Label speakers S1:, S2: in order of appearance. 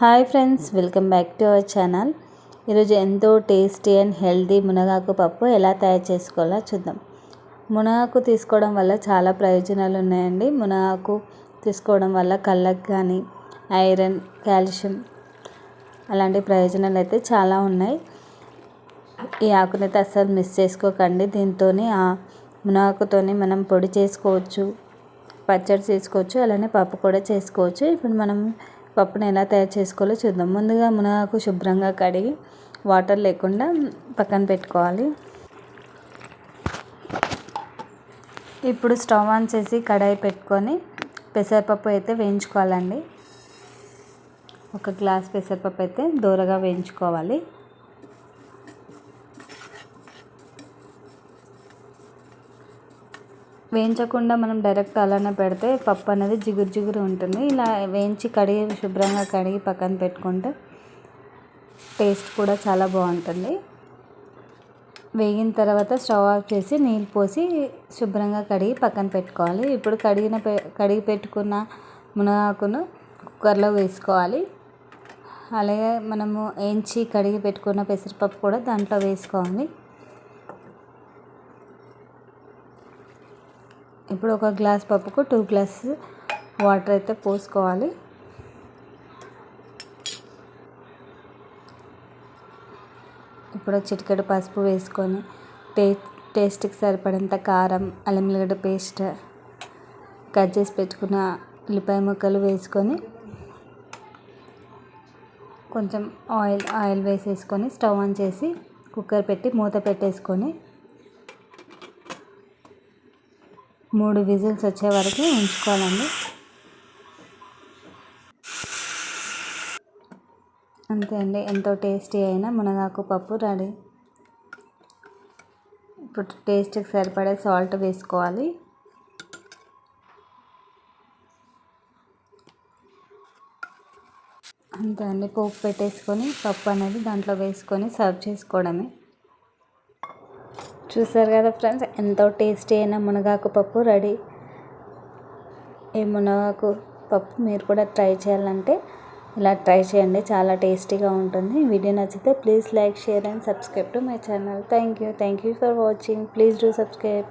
S1: Hi friends welcome back to our channel. ఈరోజు ఎంతో tasty and healthy మునగాకు పప్పు ఎలా తయారు చేసుకోవాలో చూద్దాం. మునగాకు తీసుకోవడం వల్ల చాలా ప్రయోజనాలు ఉన్నాయండి. మునగాకు తీసుకోవడం వల్ల కళ్ళకు కానీ ఐరన్ కాల్షియం అలాంటి ప్రయోజనాలు అయితే చాలా ఉన్నాయి. ఈ ఆకునైతే అస్సలు మిస్ చేసుకోకండి. దీంతో ఆ మునగాకుతోని మనం పొడి చేసుకోవచ్చు పచ్చడి చేసుకోవచ్చు అలానే పప్పు కూడా చేసుకోవచ్చు. ఇప్పుడు మనం పప్పును ఎలా తయారు చేసుకోవాలో చూద్దాం. ముందుగా మునగాకు శుభ్రంగా కడిగి వాటర్ లేకుండా పక్కన పెట్టుకోవాలి. ఇప్పుడు స్టవ్ ఆన్ చేసి కడాయి పెట్టుకొని పెసరపప్పు అయితే వేయించుకోవాలండి. ఒక గ్లాస్ పెసరపప్పు అయితే దూరగా వేయించుకోవాలి. వేయించకుండా మనం డైరెక్ట్ అలానే పెడితే పప్పు అనేది జిగురు జిగురు ఉంటుంది. ఇలా వేయించి కడిగి శుభ్రంగా కడిగి పక్కన పెట్టుకుంటే టేస్ట్ కూడా చాలా బాగుంటుంది. వేగిన తర్వాత స్టవ్ ఆఫ్ చేసి నీళ్ళు పోసి శుభ్రంగా కడిగి పక్కన పెట్టుకోవాలి. ఇప్పుడు కడిగిన కడిగి పెట్టుకున్న మునగాకును కుక్కర్లో వేసుకోవాలి. అలాగే మనము వేయించి కడిగి పెట్టుకున్న పెసరపప్పు కూడా దాంట్లో వేసుకోవాలి. ఇప్పుడు ఒక గ్లాస్ పప్పుకు టూ గ్లాస్ వాటర్ అయితే పోసుకోవాలి. ఇప్పుడు చిటికెడు పసుపు వేసుకొని టే టేస్ట్కి సరిపడంత కారం అల్లం వెల్లిగడ్డ పేస్ట్ కట్ చేసి పెట్టుకున్న ఉల్లిపాయ ముక్కలు వేసుకొని కొంచెం ఆయిల్ ఆయిల్ వేసేసుకొని స్టవ్ ఆన్ చేసి కుక్కర్ పెట్టి మూత పెట్టేసుకొని మూడు విజిల్స్ వచ్చే వరకు ఉంచుకోవాలండి. అంతే అండి ఎంతో టేస్టీ అయిన మునగాకు పప్పు రెడీ. ఇప్పుడు టేస్ట్కి సరిపడే సాల్ట్ వేసుకోవాలి. అంతే అండి పోపు పెట్టేసుకొని పప్పు అనేది దాంట్లో వేసుకొని సర్వ్ చేసుకోవడమే. చూసారు కదా ఫ్రెండ్స్? ఎంతో టేస్టీ అయిన మునగాకు పప్పు రెడీ. ఈ మునగాకు పప్పు మీరు కూడా ట్రై చేయాలంటే ఇలా ట్రై చేయండి. చాలా టేస్టీగా ఉంటుంది. వీడియో నచ్చితే please like share and subscribe to my channel. Thank you. Thank you for watching. Please do subscribe.